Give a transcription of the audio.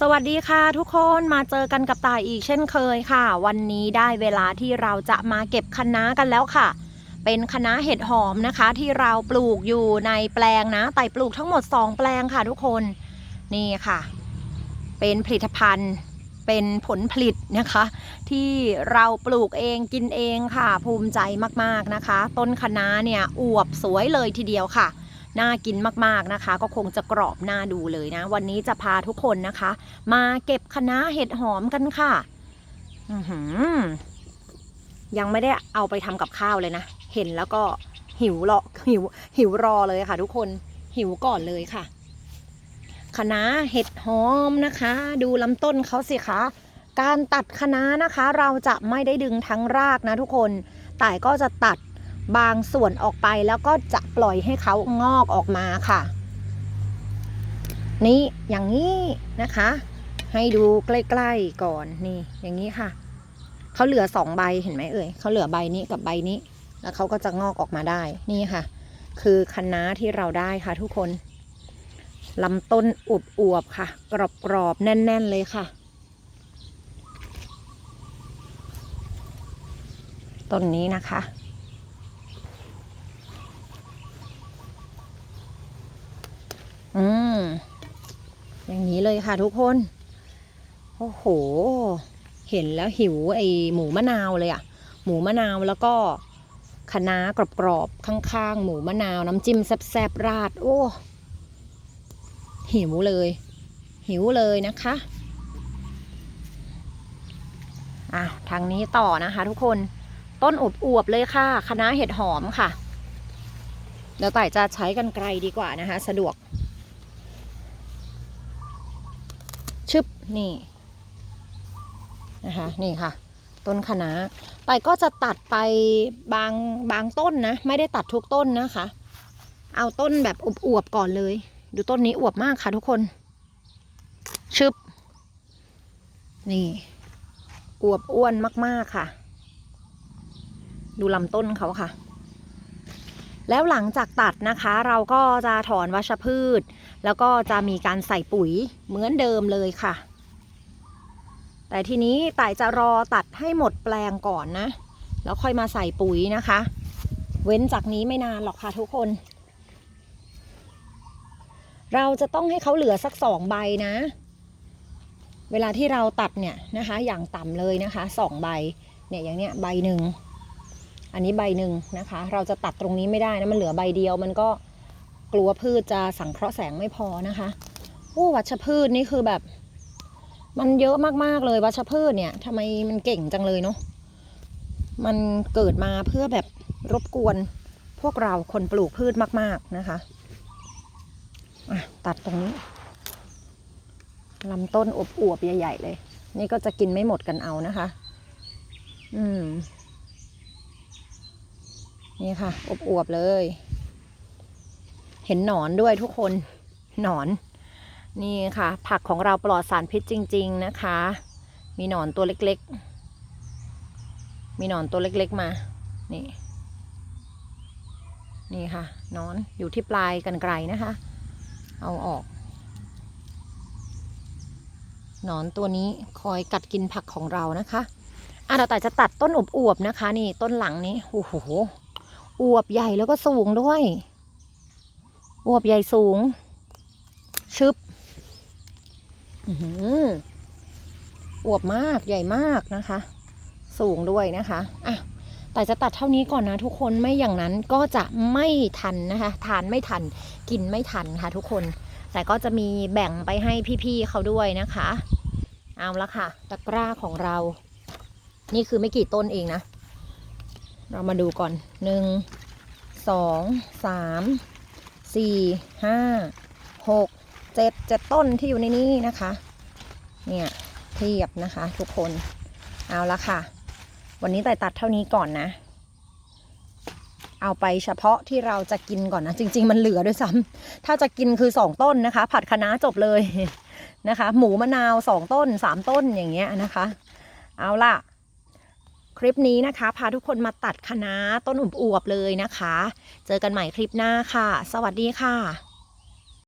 สวัสดีค่ะทุกคนมาเจอกันกับตายอีกเช่นเคยค่ะ วันนี้ได้เวลาที่เราจะมาเก็บคะน้ากันแล้วค่ะ เป็นคะน้าเห็ดหอมนะคะ ที่เราปลูกอยู่ในแปลงนะไต่ปลูกทั้งหมด 2 แปลงค่ะทุกคนนี่ค่ะ เป็นผลิตภัณฑ์เป็นผลผลิตนะคะ ที่เราปลูกเองกินเองค่ะ ภูมิใจมากๆนะคะ ต้นคะน้าเนี่ยอวบสวยเลยทีเดียวค่ะ น่ากินมากๆนะคะ ก็คงจะกรอบน่าดูเลยนะ วันนี้จะพาทุกคนนะคะ มาเก็บคะน้าเห็ดหอมกันค่ะยังไม่ได้เอาไปทำกับข้าวเลยนะ เห็นแล้วก็หิวรอหิวหิวรอเลยค่ะ ทุกคนหิวก่อนเลยค่ะคะน้าเห็ดหอมนะคะ ดูลำต้นเขาสิคะการตัดคะน้านะคะ เราจะไม่ได้ดึงทั้งรากนะทุกคนแต่ก็จะตัด บางส่วนออกไปแล้วก็จะปล่อยให้เขางอกออกมาค่ะ นี่อย่างนี้นะคะ ให้ดูใกล้ๆก่อนนี่ อย่างนี้ค่ะเขาเหลือสองใบเห็นไหมเอ่ยเขาเหลือใบนี้กับใบนี้ แล้วเขาก็จะงอกออกมาได้นี่ค่ะ คือคะน้าที่เราได้ค่ะ ทุกคนลำต้นอวบอวบๆค่ะ กรอบๆแน่น ๆ เลยค่ะต้นนี้นะคะ อย่างนี้เลยค่ะทุกคน โอ้โห เห็นแล้วหิวไอหมูมะนาวเลยอะหมูมะนาวแล้วก็คะน้ากรอบๆข้างๆ หมูมะนาวน้ำจิ้มแซ่บๆราด โอ้ หิวเลย หิวเลยนะคะอะทางนี้ต่อนะคะ ทุกคนต้นอบอวบเลยค่ะคะน้าเห็ดหอมค่ะ เดี๋ยวต่ายจะใช้กันไกลดีกว่านะคะ สะดวก ชึบ นี่นะคะนี่ค่ะ ต้นคะน้าไปก็จะตัดไปบางบางต้นนะ ไม่ได้ตัดทุกต้นนะคะ เอาต้นแบบอวบๆก่อนเลย ดูต้นนี้อวบมากค่ะทุกคน ชึบ นี่อวบอ้วนมากๆค่ะ ดูลำต้นเขาค่ะ แล้วหลังจากตัดนะคะ เราก็จะถอนวัชพืช แล้วก็จะมีการใส่ปุ๋ยเหมือนเดิมเลยค่ะ แต่ทีนี้ต่ายจะรอตัดให้หมดแปลงก่อนนะ แล้วค่อยมาใส่ปุ๋ยนะคะ เว้นจากนี้ไม่นานหรอกค่ะทุกคน เราจะต้องให้เขาเหลือสักสองใบนะ เวลาที่เราตัดเนี่ยนะคะ อย่างต่ำเลยนะคะสองใบ เนี่ยอย่างเนี้ยใบหนึ่ง อันนี้ใบหนึ่งนะคะ เราจะตัดตรงนี้ไม่ได้นะ มันเหลือใบเดียว มันก็กลัวพืชจะสังเคราะห์แสงไม่พอนะคะโอ้วัชพืชนี่คือแบบ มันเยอะมากๆเลยวัชพืชเนี่ยทำไมมันเก่งจังเลยเนาะมันเกิดมาเพื่อแบบรบกวนพวกเราคนปลูกพืชมาก ๆนะคะอะตัดตรงนี้ลำต้นอบอวบใหญ่ ๆ เลย นี่ก็จะกินไม่หมดกันเอานะคะ อืม นี่ค่ะ อบอวบเลย เห็นหนอนด้วยทุกคน หนอน นี่ค่ะ ผักของเราปลอดสารพิษจริง ๆนะคะ มีหนอนตัวเล็กๆ มีหนอนตัวเล็กๆมา นี่ นี่ค่ะนอนอยู่ที่ปลายกันไกลนะคะ เอาออก หนอนตัวนี้คอยกัดกินผักของเรานะคะอะเราแต่จะตัดต้นอบอวบๆนะคะ นี่ต้นหลังนี้โอ้โหอวบใหญ่แล้วก็สูงด้วยอวบใหญ่สูง ชึบ อ้วบมากใหญ่มากนะคะ สูงด้วยนะคะอะแต่จะตัดเท่านี้ก่อนนะทุกคนไม่อย่างนั้นก็จะไม่ทันนะคะ ทานไม่ทันกินไม่ทันค่ะทุกคน แต่ก็จะมีแบ่งไปให้พี่ๆเขาด้วยนะคะ เอาละค่ะ ตะกร้าของเรา นี่คือไม่กี่ต้นเองนะ เรามาดูก่อนหนึ่งสองสามสี่ห้าหกเจ็ดเจ็ดต้นที่อยู่ในนี้นะคะ เนี่ยเทียบนะคะ ทุกคนเอาละค่ะ วันนี้แต่ตัดเท่านี้ก่อนนะ เอาไปเฉพาะที่เราจะกินก่อนนะ จริง ๆ มันเหลือด้วยซ้ำถ้าจะกินคือสองต้นนะคะ ผัดคะน้าจบเลยนะคะ หมูมะนาวสองต้นสามต้นอย่างเงี้ยนะคะ เอาล่ะคลิปนี้นะคะ พาทุกคนมาตัดคะน้าต้นอวบเลยนะคะ เจอกันใหม่คลิปหน้าค่ะ สวัสดีค่ะ